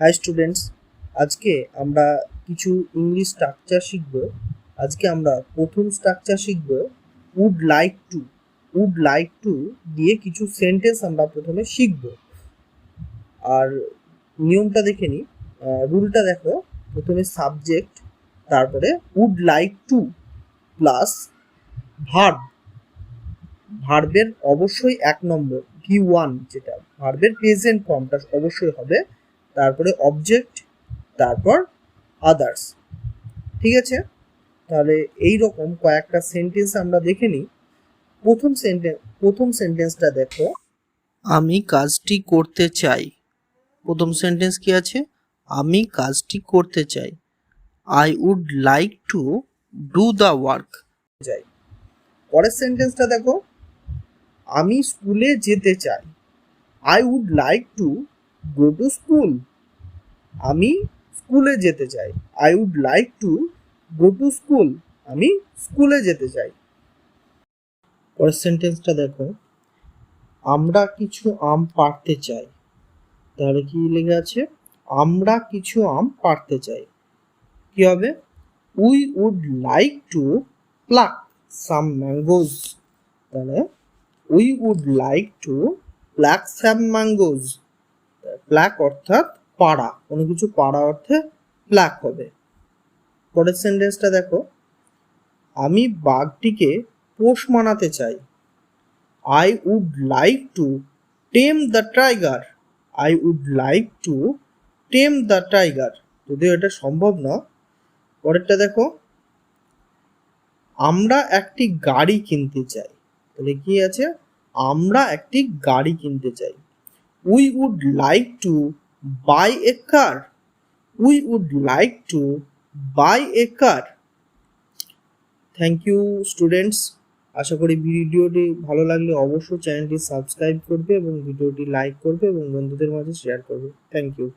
High students আজকে আমরা কিছু ইংলিশ স্ট্রাকচার শিখব। আজকে আমরা প্রথম স্ট্রাকচার শিখব would like to would like to দিয়ে কিছু সেন্টেন্স আমরা প্রথমে শিখব। আর নিয়মটা দেখে নিই রুলটা দেখো। প্রথমে সাবজেক্ট তারপরে would like to plus verb ভার্বের অবশ্যই এক নম্বর ভি ওয়ান যেটা। ভার্বের প্রেজেন্ট ফর্মটা অবশ্যই হবে তারপরে অবজেক্ট তারপর আদার্স ঠিক আছে? তাহলে এই রকম কয়েকটা সেন্টেন্স আমরা দেখে নিই। প্রথম সেন্টেন্স প্রথম সেন্টেন্সটা দেখো। আমি কাজটি করতে চাই। প্রথম সেন্টেন্স কি আছে? আমি কাজটি করতে চাই। I would like to do the work যাই। পরের সেন্টেন্সটা দেখো। আমি স্কুলে যেতে চাই। I would like to go to school আমি স্কুলে যেতে চাই। I would like to go to school আমি স্কুলে যেতে চাই। পরের সেন্টেন্সটা দেখো। আমরা কিছু আম পাড়তে চাই। তাহলে কি লেগে আছে? আমরা কিছু আম পাড়তে চাই। কি হবে? We would like to pluck some mangoes তাহলে we would like to pluck some mangoes pluck অর্থাৎ পাড়া। কোনো কিছু পাড়া অর্থে প্লাক হবে। পরের সেন্টেন্সটা দেখো। আমি বাঘটিকে পোষ মানাতে চাই। I would like to tame the tiger I would like to tame the tiger যদিও এটা সম্ভব না। পরেরটা দেখো। আমরা একটি গাড়ি কিনতে চাই। তাহলে কি আছে? আমরা একটি গাড়ি কিনতে চাই। We would like to buy a car we would like to buy a car thank you students আশা করি ভিডিওটি ভালো লাগলে অবশ্যই চ্যানেলটি সাবস্ক্রাইব করবে এবং ভিডিওটি লাইক করবে এবং বন্ধুদের মাঝে শেয়ার করবে। Thank you